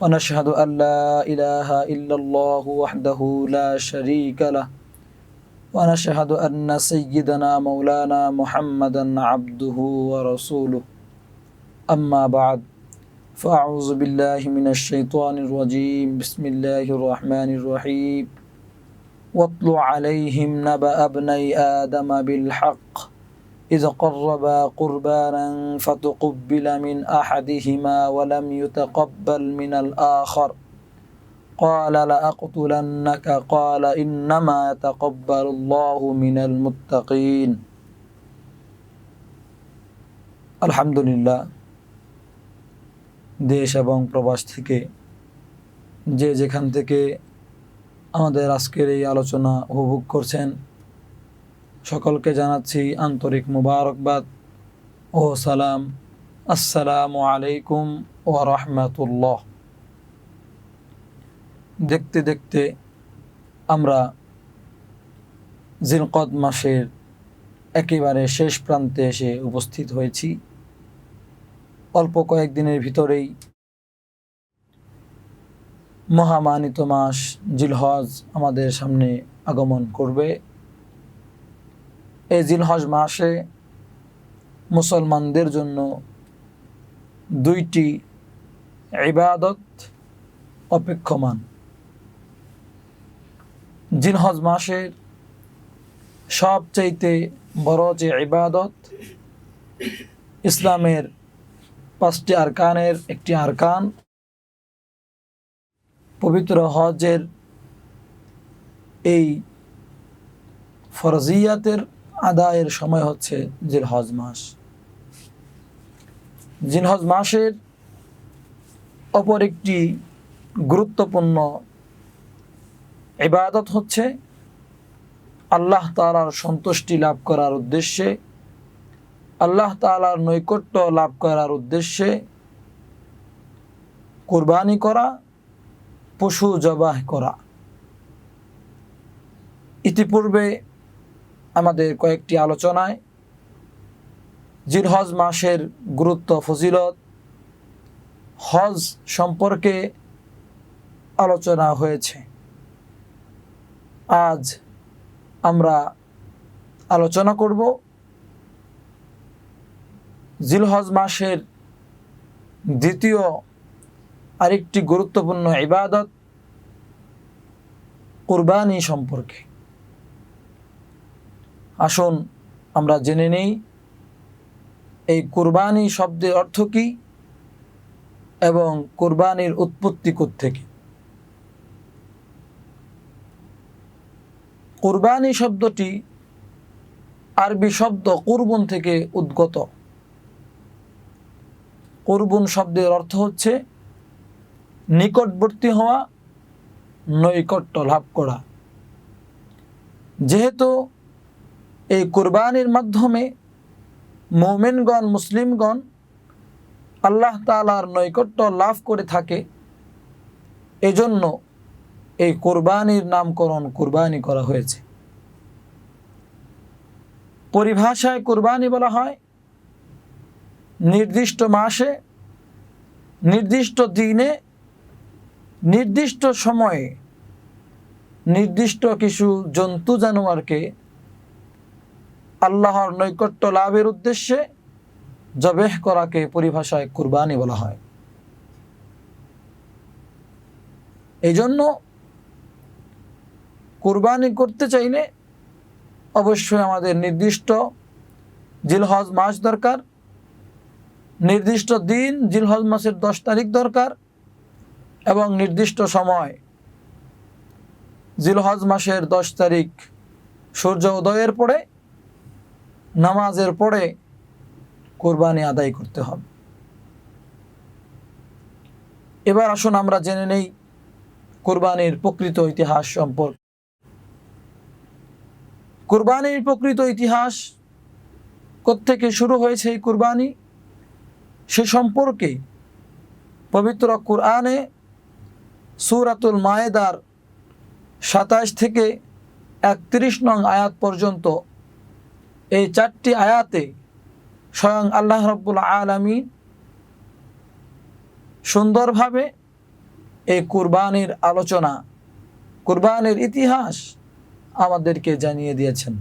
ونشهد أن لا إله إلا الله وحده لا شريك له. ونشهد أن سيدنا مولانا محمدا عبده ورسوله. أما بعد فأعوذ بالله من الشيطان الرجيم. بسم الله الرحمن الرحيم. واتل عليهم نبأ ابني آدم بالحق. إذ قربا قربانا فتقبل من أحدهما ولم يتقبل من الآخر قال لأقتلنك قال إنما يتقبل الله من المتقين الحمد لله দেশ এবং প্রবাস থেকে যে যেখান থেকে আমাদের আজকের এই আলোচনা উপভোগ করছেন সকলকে জানাচ্ছি আন্তরিক মুবারকবাদ ও সালাম। আসসালামু আলাইকুম ও রহমতুল্লাহ। দেখতে দেখতে আমরা জিলকদ মাসের একেবারে শেষ প্রান্তে এসে উপস্থিত হয়েছি। অল্প কয়েকদিনের ভিতরেই মহামানিত মাস জিলহজ আমাদের সামনে আগমন করবে। এই জিলহজ মাসে মুসলমানদের জন্য দুইটি ইবাদত অপেক্ষমান। জিলহজ মাসের সবচাইতে বড় যে ইবাদত, ইসলামের পাঁচটি আরকানের একটি আরকান, পবিত্র হজের এই ফরজিয়াতের আদায়ের সময় হচ্ছে জিলহজ মাস। জিলহজ মাসের অপর একটি গুরুত্বপূর্ণ ইবাদত হচ্ছে আল্লাহ তালার সন্তুষ্টি লাভ করার উদ্দেশ্যে, আল্লাহ তালার নৈকট্য লাভ করার উদ্দেশ্যে কোরবানি করা, পশু জবাহ করা। ইতিপূর্বে আমাদের কয়েকটি আলোচনায় জিলহজ মাসের গুরুত্ব, ফজিলত, হজ সম্পর্কে আলোচনা হয়েছে। আজ আমরা আলোচনা করব জিলহজ মাসের দ্বিতীয় আরেকটি গুরুত্বপূর্ণ ইবাদত, কুরবানি সম্পর্কে। আসুন, আমরা জেনে নেই, এই কুরবানি শব্দের অর্থ কী এবং কোরবানির উৎপত্তি থেকে কোরবানি শব্দটি আরবি শব্দ কুরবুন থেকে উদ্গত। কুরবুন শব্দের অর্থ হচ্ছে নিকটবর্তী হওয়া, নৈকট্য লাভ করা। যেহেতু এই কোরবানির মাধ্যমে মোমেনগণ, মুসলিমগণ আল্লাহ তালার নৈকট্য লাভ করে থাকে। এজন্য এই কোরবানির নামকরণ কোরবানি করা হয়েছে। পরিভাষায় কোরবানি বলা হয় নির্দিষ্ট মাসে, নির্দিষ্ট দিনে, নির্দিষ্ট সময়ে নির্দিষ্ট কিছু জন্তু জানোয়ারকে আল্লাহর নৈকট্য লাভের উদ্দেশ্যে জবেহ করাকে পরিভাষায় কুরবানি বলা হয়। এই জন্য কুরবানি করতে চাইলে অবশ্যই আমাদের নির্দিষ্ট জিলহজ মাস দরকার, নির্দিষ্ট দিন জিলহজ মাসের দশ তারিখ দরকার এবং নির্দিষ্ট সময় জিলহজ মাসের দশ তারিখ সূর্য উদয়ের পরে নামাজের পরে কোরবানি আদায় করতে হবে। এবার আসুন আমরা জেনে নেই কোরবানির প্রকৃত ইতিহাস সম্পর্কে। কুরবানির প্রকৃত ইতিহাস কোত্থেকে শুরু হয়েছে এই কুরবানি? সে সম্পর্কে পবিত্র কুরআনে সুরাতুল মায়েদার সাতাশ থেকে একত্রিশ নং আয়াত পর্যন্ত এই চারটি আয়াতে স্বয়ং আল্লাহ রব্বুল আলমী সুন্দরভাবে এই কুরবানির আলোচনা কুরবানির ইতিহাস আমাদেরকে জানিয়ে দিয়েছেন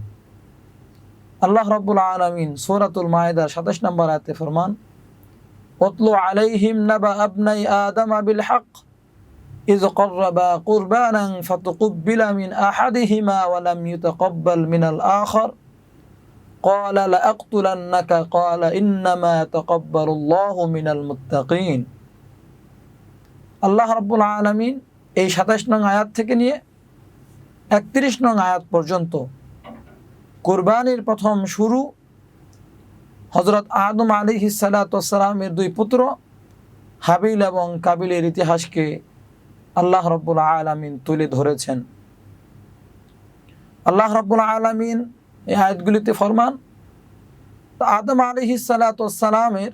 আল্লাহ রব্বুল আলমিন সৌরাতুল মায়েদার সাতাশ নম্বর আয়াতে ফরমান ওতলু আলাইহিম নাবা আবনাই আদম বিল হক إذ قربا قربانا فتقبل من أحدهما ولم يتقبل من الآخر قال لأقتلنك قال إنما يتقبل الله من المتقين আল্লাহ রব্বুল আলমিন এই সাতাশ নং আয়াত থেকে নিয়ে একত্রিশ নং আয়াত পর্যন্ত কোরবানির প্রথম শুরু হজরত আদম আলী হিসালাতামের দুই পুত্র হাবিল এবং কাবিলের ইতিহাসকে আল্লাহ রব্বুল আলমিন তুলে ধরেছেন আল্লাহ রব্বুল আলমিন এই আয়াতগুলিতে ফরমান। আদম আলী হিসালাতামের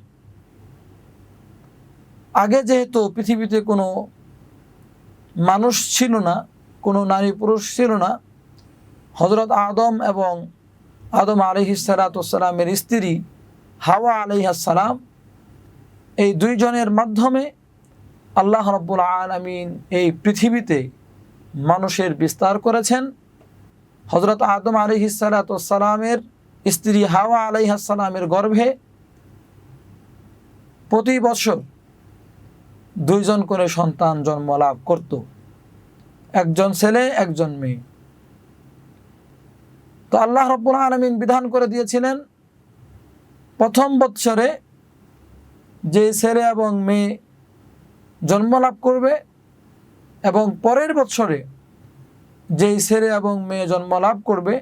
আগে যেহেতু পৃথিবীতে কোনো মানুষ ছিল না, কোনো নারী পুরুষ ছিল না হজরত আদম এবং আদম আলিহিসালাতামের স্ত্রী হাওয়া আলিহাসালাম এই দুইজনের মাধ্যমে আল্লাহ রব্বুল আলমিন এই পৃথিবীতে মানুষের বিস্তার করেছেন। হজরত আদম আলিহিসালাতামের স্ত্রী হাওয়া আলাইহাসালামের গর্ভে প্রতি বছর দুইজন করে সন্তান জন্ম লাভ করত। একজন ছেলে, একজন মেয়ে। তো আল্লাহ রব্বুল আলমিন বিধান করে দিয়েছিলেন, প্রথম বৎসরে যে ছেলে এবং মেয়ে জন্ম লাভ করবে এবং পরের বৎসরে যেই ছেলে এবং মেয়ে জন্ম লাভ করবে,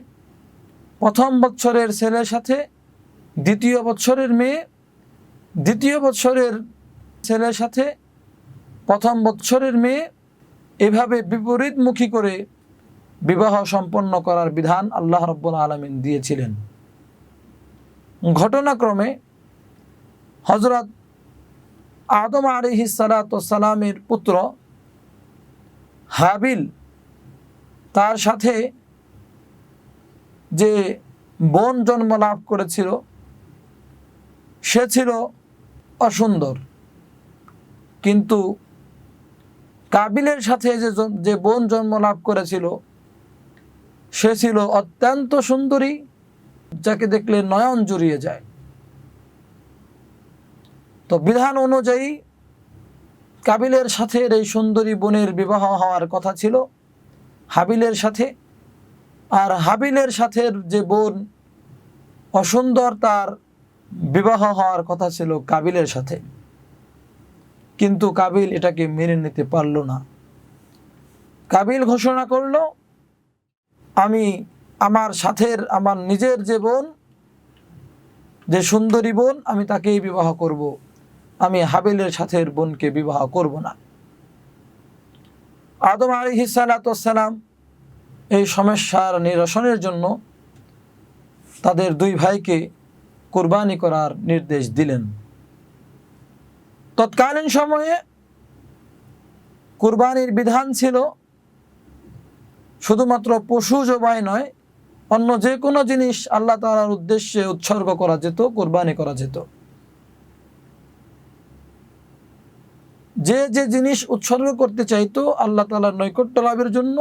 প্রথম বৎসরের ছেলের সাথে দ্বিতীয় বৎসরের মেয়ে, দ্বিতীয় বৎসরের ছেলের সাথে প্রথম বৎসরের মেয়ে, এভাবে বিপরীতমুখী করে বিবাহ সম্পন্ন করার বিধান আল্লাহ রব্বুল আলমিন দিয়েছিলেন। ঘটনাক্রমে হজরত আদম আলিহি সালাতামের পুত্র হাবিল তার সাথে যে বোন জন্ম লাভ করেছিল, সে ছিল অসুন্দর। কিন্তু কাবিলের সাথে যে যে বোন জন্ম লাভ করেছিল, সে ছিল অত্যন্ত সুন্দরী, যাকে দেখলে নয়ন জুড়িয়ে যায়। তো বিধান অনুযায়ী কাবিলের সাথে এই সুন্দরী বোনের বিবাহ হওয়ার কথা ছিল। হাবিলের সাথে। আর হাবিলের সাথে যে বোন অসুন্দর, তার বিবাহ হওয়ার কথা ছিল কাবিলের সাথে। কিন্তু কাবিল এটাকে মেনে নিতে পারল না। কাবিল ঘোষণা করল, আমি আমার সাথের, আমার নিজের যে বোন, যে সুন্দরী বোন, আমি তাকেই বিবাহ করব। আমি হাবিলের সাথের বোনকে বিবাহ করব না। আদম আলী হিসালাতাম এই সমস্যার নিরসনের জন্য তাদের দুই ভাইকে কোরবানি করার নির্দেশ দিলেন। তৎকালীন সময়ে কুরবানির বিধান ছিল শুধুমাত্র পশু জবাই নয়, অন্য যে কোনো জিনিস আল্লাহ তালার উদ্দেশ্যে উৎসর্গ করা যেত, কোরবানি করা যেত। যে যে জিনিস উৎসর্গ করতে চাইতো আল্লাহ তালার নৈকট্য লাভের জন্য,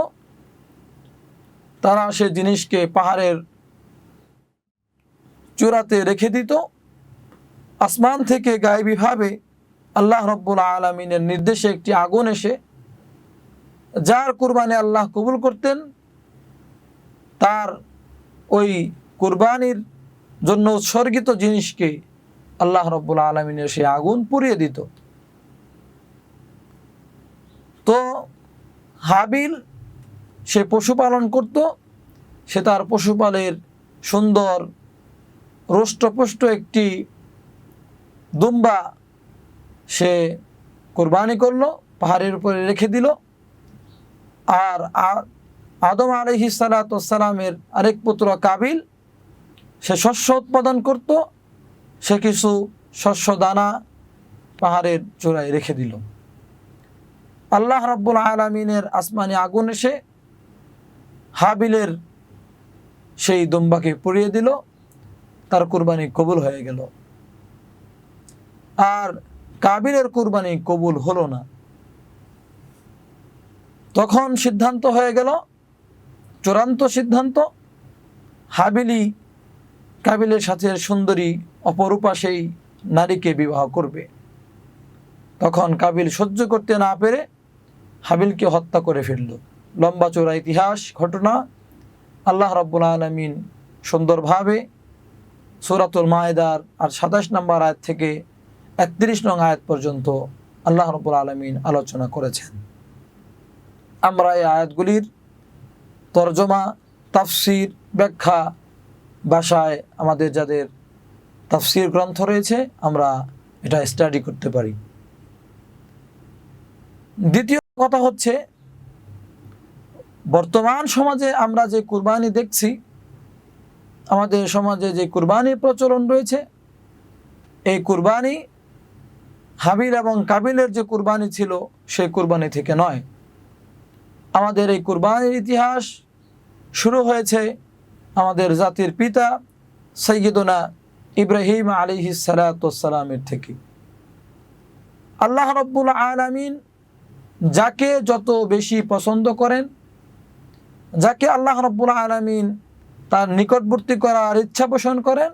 তারা সে জিনিসকে পাহাড়ের চূড়াতে রেখে দিত। আসমান থেকে গায়েবীভাবে আল্লাহ রব্বুল আলমিনের নির্দেশে একটি আগুন এসে, যার কুরবানি আল্লাহ কবুল করতেন, তার ওই কুরবানির জন্য উৎসর্গিত জিনিসকে আল্লাহ রব্বুল আলমিনের সে আগুন পুড়িয়ে দিত। তো হাবিল সে পশুপালন করত, সে তার পশুপালের সুন্দর রোষ্টপুষ্ট একটি দুম্বা সে কোরবানি করল, পাহাড়ের উপরে রেখে দিল। আর আদম আলহি সালাতামের আরেক পুত্র কাবিল, সে শস্য উৎপাদন করত, সে কিছু শস্য দানা পাহাড়ের চূড়ায় রেখে দিল। আল্লাহ রব্বুল আলমিনের আসমানি আগুন এসে হাবিলের সেই দুম্বাকে পুড়িয়ে দিল, তার কুরবানি কবুল হয়ে গেল। আর কাবিলের কুরবানি কবুল হলো না। তখন সিদ্ধান্ত হয়ে গেল, চূড়ান্ত সিদ্ধান্ত, হাবিলি কাবিলের সাথে সুন্দরী অপরূপা সেই নারীকে বিবাহ করবে। তখন কাবিল সহ্য করতে না পেরে হাবিলকে হত্যা করে ফেলল। লম্বা চোরা ইতিহাস, ঘটনা আল্লাহ রব্বুল আলমিন সুন্দরভাবে সুরাতুল মায়েদার আর সাতাশ নম্বর আয়াত থেকে একত্রিশ নং আয়াত পর্যন্ত আল্লাহ রব্বুল আলমিন আলোচনা করেছেন। আমরা এই আয়াতগুলির তর্জমা, তাফসির, ব্যাখ্যা ভাষায় আমাদের যাদের তাফসির গ্রন্থ রয়েছে, আমরা এটা স্টাডি করতে পারি। দ্বিতীয় কথা হচ্ছে, বর্তমান সমাজে আমরা যে কুরবানি দেখছি, আমাদের সমাজে যে কুরবানির প্রচলন রয়েছে, এই কুরবানি হাবিল এবং কাবিলের যে কুরবানি ছিল, সেই কুরবানি থেকে নয়। আমাদের এই কুরবানির ইতিহাস শুরু হয়েছে আমাদের জাতির পিতা সৈয়দনা ইব্রাহিম আলিহি সালাতামের থেকে। আল্লাহ রব্বুল আলমিন যাকে যত বেশি পছন্দ করেন, যাকে আল্লাহ রব্বুল আলমিন তার নিকটবর্তী করার ইচ্ছা পোষণ করেন,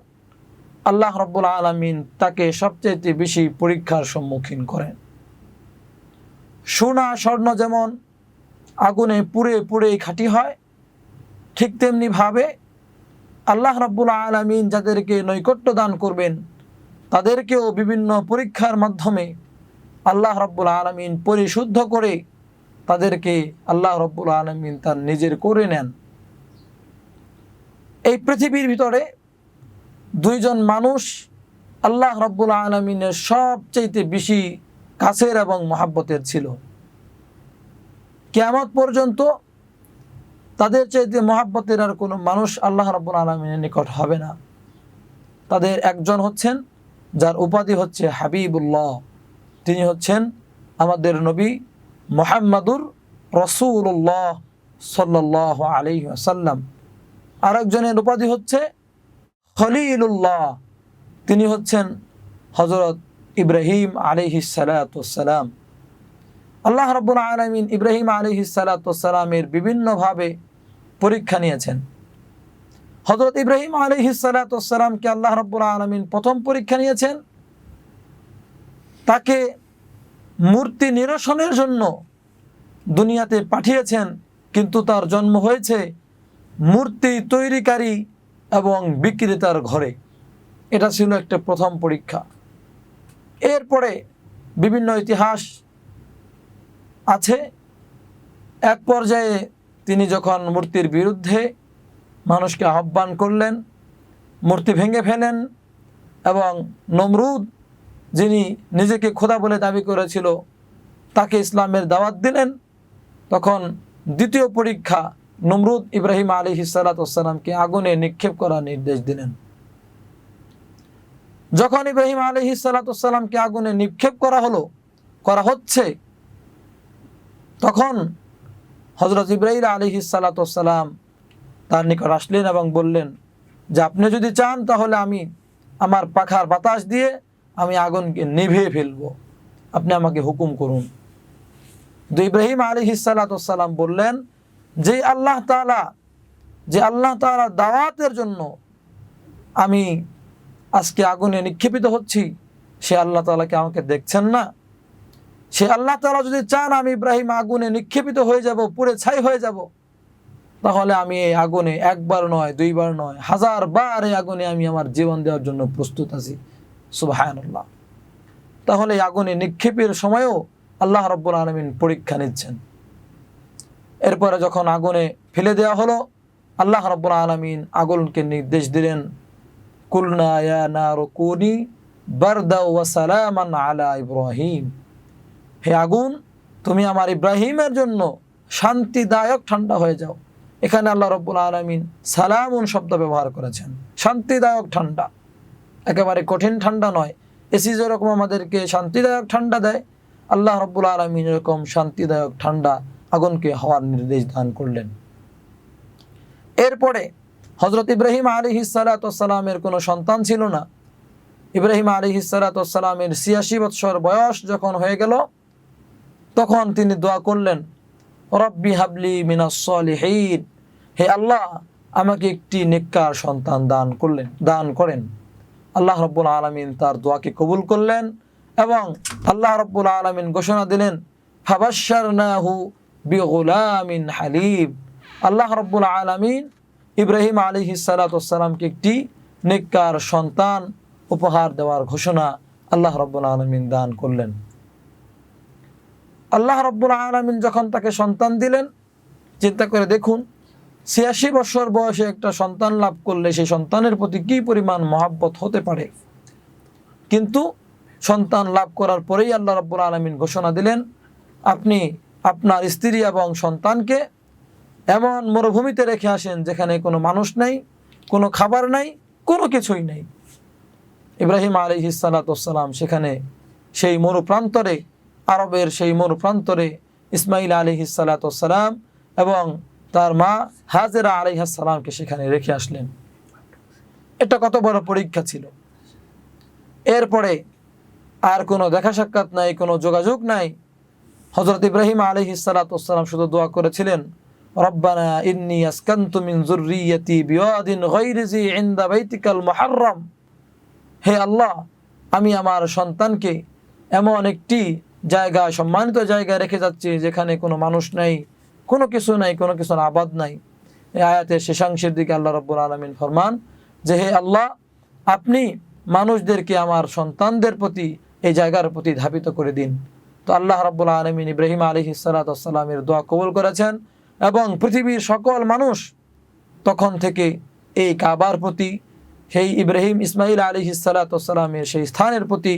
আল্লাহ রব্বুল আলমিন তাকে সবচেয়ে বেশি পরীক্ষার সম্মুখীন করেন। সোনা, স্বর্ণ যেমন আগুনে পুড়ে পুড়ে খাঁটি হয়, ঠিক তেমনিভাবে আল্লাহ রব্বুল আলমিন যাদেরকে নৈকট্য দান করবেন, তাদেরকেও বিভিন্ন পরীক্ষার মাধ্যমে আল্লাহ রব্বুল আলমিন পরিশুদ্ধ করে তাদেরকে আল্লাহ রব্বুল আলমিন তার নিজের করে নেন। এই পৃথিবীর ভিতরে দুইজন মানুষ আল্লাহ রব্বুল আলমিনের সবচেয়ে বেশি কাছের এবং মহাব্বতের ছিল। কেয়ামত পর্যন্ত তাদের চাইতে মহাব্বতের আর কোনো মানুষ আল্লাহ রব্বুল আলমিনের নিকট হবে না। তাদের একজন হচ্ছেন, যার উপাধি হচ্ছে হাবিবুল্লাহ। তিনি হচ্ছেন আমাদের নবী মোহাম্মদুর রসুল্লাহ সাল্লাহ আলি আসাল্লাম আরেকজনের উপাধি হচ্ছে খলিলুল্লাহ। তিনি হচ্ছেন হজরত ইব্রাহিম আলিহি সালাতাম আল্লাহ রব্বুল আলমিন ইব্রাহিম আলিহি সালাতামের বিভিন্নভাবে পরীক্ষা নিয়েছেন। হজরত ইব্রাহিম আলিহি সালাতামকে আল্লাহ রব্বুল আলমিন প্রথম পরীক্ষা নিয়েছেন তাকে মূর্তি নিরসনের জন্য দুনিয়াতে পাঠিয়েছেন, কিন্তু তার জন্ম হয়েছে মূর্তি তৈরিকারী এবং বিক্রেতার ঘরে। এটা ছিল একটা প্রথম পরীক্ষা। এরপরে বিভিন্ন ইতিহাস আছে। এক পর্যায়ে তিনি যখন মূর্তির বিরুদ্ধে মানুষকে আহ্বান করলেন, মূর্তি ভেঙে ফেলেন এবং নমরুদ যিনি নিজেকে খোদা বলে দাবি করেছিল, তাকে ইসলামের দাওয়াত দিলেন। তখন দ্বিতীয় পরীক্ষা নমরুদ ইব্রাহিম আলী হিসালাতামকে আগুনে নিক্ষেপ করার নির্দেশ দিলেন। যখন ইব্রাহিম আলী হিসালাতামকে আগুনে নিক্ষেপ করা হলো, করা হচ্ছে, তখন হজরত ইব্রাহিম আলী হিসালাতাম তার নিকট আসলেন এবং বললেন, যে আপনি যদি চান তাহলে আমি আমার পাখার বাতাস দিয়ে আমি আগুনকে নিভিয়ে ফেলব। আপনি আমাকে হুকুম করুন। তো ইব্রাহিম আলী হিসালাতাম বললেন, যে আল্লাহ তালা যে আল্লাহ তালা দাওয়াতের জন্য আমি আজকে আগুনে নিক্ষেপিত হচ্ছি, সে আল্লাহ তালাকে আমাকে দেখছেন না? সে আল্লাহ তালা যদি চান আমি ইব্রাহিম আগুনে নিক্ষেপিত হয়ে যাব পুরে ছাই হয়ে যাব, তাহলে আমি এই আগুনে একবার নয়, দুইবার নয়, হাজার বার এই আগুনে আমি আমার জীবন দেওয়ার জন্য প্রস্তুত আছি। সুবাহান্লাহ তাহলে আগুনে নিক্ষেপের সময়ও আল্লাহ রব্বুল আলমিন পরীক্ষা নিচ্ছেন। এরপরে যখন আগুনে ফেলে দেওয়া হলো, আল্লাহ রব্বুল আলমিন আগুনকে নির্দেশ দিলেন ওয়া আলা ইব্রাহিম। হে আগুন, তুমি আমার ইব্রাহিমের জন্য শান্তিদায়ক ঠান্ডা হয়ে যাও। এখানে আল্লাহ রব্বুল আলমিন সালামুন শব্দ ব্যবহার করেছেন। শান্তিদায়ক ঠান্ডা। একেবারে কঠিন ঠান্ডা নয়। এসি যেরকম আমাদেরকে শান্তিদায়ক ঠান্ডা দেয়, আল্লাহ রব্বুল আলমিন এরকম শান্তিদায়ক ঠান্ডা আগুনকে হওয়ার নির্দেশ দান করলেন। এরপরে হজরত ইব্রাহিম আলী সালাতামের কোনো সন্তান ছিল না। ইব্রাহিম আলী সালাতামের ছিয়াশি বৎসর বয়স যখন হয়ে গেল, তখন তিনি দোয়া করলেন, রব্বি হাবলি মিনাসলিহীন হে আল্লাহ, আমাকে একটি নেককার সন্তান দান করলেন, দান করেন। আল্লাহ রব্বুল আলমিন তার দোয়াকে কবুল করলেন এবং আল্লাহ রব্বুল আলমিন ঘোষণা দিলেন ফাবাশারনাহু বিগুলামিন হালিব আল্লাহ রব্বুল আলমিন ইব্রাহিম আলী সালাতামকে একটি নেককার সন্তান উপহার দেওয়ার ঘোষণা আল্লাহ রব্বুল আলমিন দান করলেন। আল্লাহ রব্বুল আলমিন যখন তাকে সন্তান দিলেন, চিন্তা করে দেখুন ছিয়াশি বছর বয়সে একটা সন্তান লাভ করলে সেই সন্তানের প্রতি কী পরিমাণ মহাব্বত হতে পারে? কিন্তু সন্তান লাভ করার পরেই আল্লাহ রব্বুল আলমিন ঘোষণা দিলেন, আপনি আপনার স্ত্রী এবং সন্তানকে এমন মরুভূমিতে রেখে আসেন যেখানে কোনো মানুষ নাই, কোনো খাবার নাই, কোনো কিছুই নেই। ইব্রাহিম আলী সালাতাম সেখানে সেই মরু প্রান্তরে আরবের সেই মরু প্রান্তরে ইসমাইল আলী সালাতাম এবং তার মা হাজেরা আলিহাসালামকে সেখানে রেখে আসলেন। এটা কত বড় পরীক্ষা ছিল। এরপরে আর কোনো দেখা সাক্ষাৎ নাই, কোনো যোগাযোগ নাই। হজরত ইব্রাহিম আলী সালাতাম শুধু দোয়া করেছিলেন, রব্বানা ইন্নি আসকান্তু মিন যুররিয়াতি বিওয়াদিন গায়রি জি ইনদা বাইতিকাল মুহাররম। হে আল্লাহ, আমি আমার সন্তানকে এমন একটি জায়গায় সম্মানিত জায়গায় রেখে যাচ্ছি যেখানে কোনো মানুষ নাই। কোনো কিছু নাই, কোনো কিছুর আবাদ নাই। এই আয়াতের শেষাংশের দিকে আল্লাহ রব্বুল আলমিন ফরমান যে, হে আল্লাহ, আপনি মানুষদেরকে আমার সন্তানদের প্রতি, এই জায়গার প্রতি ধাবিত করে দিন। তো আল্লাহ রব্বুল আলমিন ইব্রাহিম আলী সালাতামের দোয়া কবুল করেছেন এবং পৃথিবীর সকল মানুষ তখন থেকে এই কাবার প্রতি, সেই ইব্রাহিম ইসমাইল আলী সালাতামের সেই স্থানের প্রতি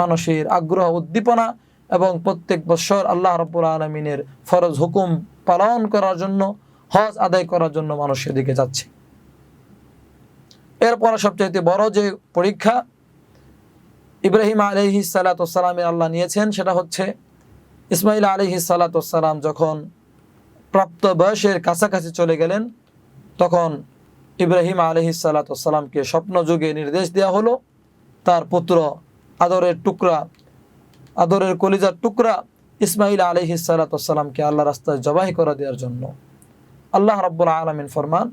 মানুষের আগ্রহ, উদ্দীপনা এবং প্রত্যেক বৎসর আল্লাহ রব্বুল আলমিনের ফরজ হুকুম পালন করার জন্য, হজ আদায় করার জন্য মানুষ সেদিকে যাচ্ছে। এরপর সবচাইতে বড় যে পরীক্ষা ইব্রাহিম আলহি সালাতামের আল্লাহ নিয়েছেন, সেটা হচ্ছে ইসমাইল আলহি সালাতাম যখন প্রাপ্ত বয়সের কাছাকাছি চলে গেলেন, তখন ইব্রাহিম আলহি সালাতামকে স্বপ্ন যুগে নির্দেশ দেওয়া হলো, তার পুত্র আদরের টুকরা, আদরের কলিজার টুকরা ইসমাইল আলহি সালাতামকে আল্লাহ রাস্তায় জবাই করে দেওয়ার জন্য। আল্লাহ রব্বুল আলমিন ফরমান,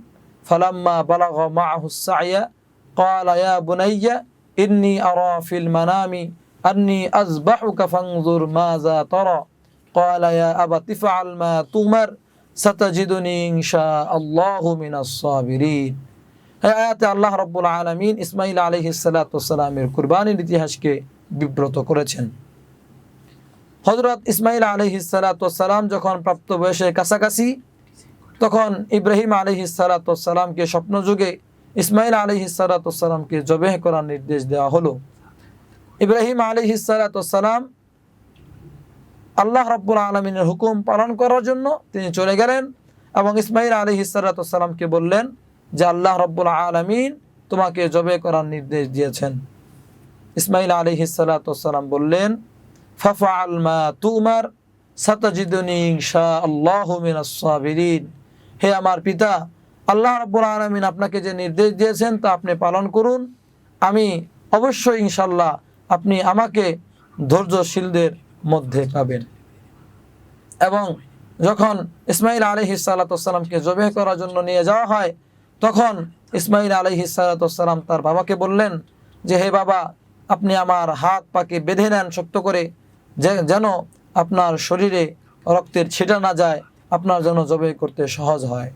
ফালাম্মা বালাগ মাহুসাইয়া কালায়া বুনাইয়া, ইন্নি আরফিল মানামি, আন্নি আজবাহুকা ফাংজুর মাজা তর কালায়া আবা তিফা আলমা তুমার, সাতাজিদুনি ইনশা আল্লাহ মিনাস সাবিরিন। আয়াতে আল্লাহ রব্বুল আলমিন ইসমাইল আলহি সালাতামের কুরবানির ইতিহাসকে বিব্রত করেছেন। হজরত ইসমাইল আলহি সালাতাম যখন প্রাপ্ত বয়সের কাছাকাছি, তখন ইব্রাহিম আলহি সালাতামকে স্বপ্নযুগে ইসমাইল আলহি সালাতামকে জবেহ করার নির্দেশ দেওয়া হলো। ইব্রাহিম আলহি সালাতাম আল্লাহ রব্বুল আলমিনের হুকুম পালন করার জন্য তিনি চলে গেলেন এবং ইসমাইল আলহি সালাতামকে বললেন যে, আল্লাহ রব্বুল আলমিন তোমাকে জবে করার নির্দেশ দিয়েছেন। ইসমাইল আলহি সালাতাম বললেন তুমার হে আমার পিতা, আল্লাহ রব্বুল আলমিন আপনাকে যে নির্দেশ দিয়েছেন তা আপনি পালন করুন। আমি অবশ্যই ইনশাল্লাহ আপনি আমাকে ধৈর্যশীলদের মধ্যে পাবেন। এবং যখন ইসমাইল আলহি সাল্লাতামকে জবে করার জন্য নিয়ে যাওয়া হয়, তখন ইসমাইল আলহি সাল্লাতাম তার বাবাকে বললেন যে, হে বাবা, আপনি আমার হাত পাকে বেঁধে নেন শক্ত করে। যেন আপনার শরীরে রক্তের ছিটা না যায়, আপনার জন্য জবে করতে সহজ হয়।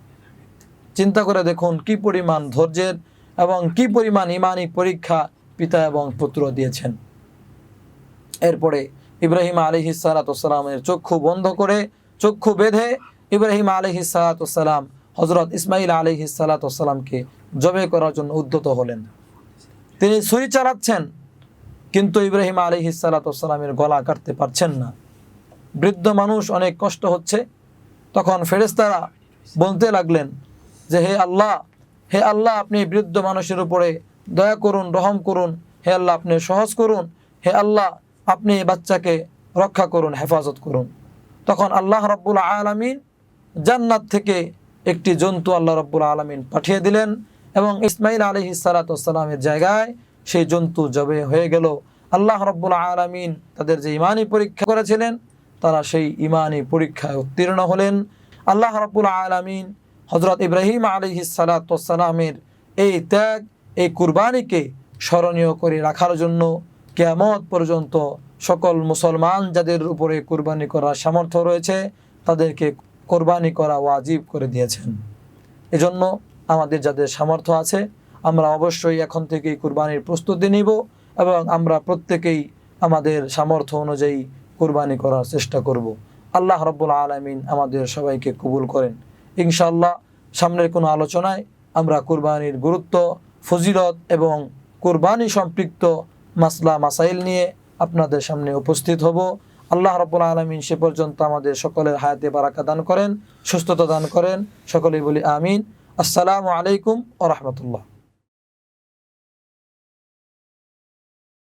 চিন্তা করে দেখুন কি পরিমাণ ধৈর্যের এবং কি পরিমাণ ইমানি পরীক্ষা পিতা এবং পুত্র দিয়েছেন। এরপরে ইব্রাহিম আলহি সালাতামের চক্ষু বন্ধ করে চক্ষু বেঁধে ইব্রাহিম আলহি সালাতাম হজরত ইসমাইল আলহি সালাতামকে জবে করার জন্য উদ্যত হলেন। তিনি ছুরি চালাচ্ছেন। কিন্তু ইব্রাহিম আলহি সালাতামের গলা কাটতে পারছেন না। বৃদ্ধ মানুষ অনেক কষ্ট হচ্ছে। তখন ফেরেস্তারা বলতে লাগলেন যে, হে আল্লাহ হে আল্লাহ, আপনি বৃদ্ধ মানুষের উপরে দয়া করুন, রহম করুন। হে আল্লাহ, আপনি সহজ করুন। হে আল্লাহ, আপনি এই বাচ্চাকে রক্ষা করুন, হেফাজত করুন। তখন আল্লাহ রব্বুল আলমিন জান্নাত থেকে একটি জন্তু আল্লাহ রব্বুল আলমিন পাঠিয়ে দিলেন এবং ইসমাইল আলী সালাতামের জায়গায় সেই জন্তু জবে হয়ে গেল। আল্লাহ রব্বুল আলমিন তাদের যে ইমানি পরীক্ষা করেছিলেন, তারা সেই ইমানি পরীক্ষায় উত্তীর্ণ হলেন। আল্লাহ রব্বুল আলমিন হজরত ইব্রাহিম আলী সালাতামের এই ত্যাগ, এই কুরবানিকে স্মরণীয় করে রাখার জন্য কেয়ামত পর্যন্ত সকল মুসলমান যাদের উপরে কুরবানি করার সামর্থ্য রয়েছে, তাদেরকে কোরবানি করা ওয়াজিব করে দিয়েছেন। এজন্য আমাদের যাদের সামর্থ্য আছে আমরা অবশ্যই এখন থেকেই কুরবানির প্রস্তুতি নিব এবং আমরা প্রত্যেকেই আমাদের সামর্থ্য অনুযায়ী কুরবানি করার চেষ্টা করব। আল্লাহ রব্বুল আলমিন আমাদের সবাইকে কবুল করেন। ইনশাল্লাহ সামনের কোনো আলোচনায় আমরা কুরবানির গুরুত্ব, ফজিলত এবং কুরবানি সম্পৃক্ত মাসলা, মাসাইল নিয়ে আপনাদের সামনে উপস্থিত হব। আল্লাহ রব্বুল আলমিন সে পর্যন্ত আমাদের সকলের হায়াতে বারাকা দান করেন, সুস্থতা দান করেন। সকলেই বলি আমিন। আসসালামু আলাইকুম ও রহমতুল্লাহ।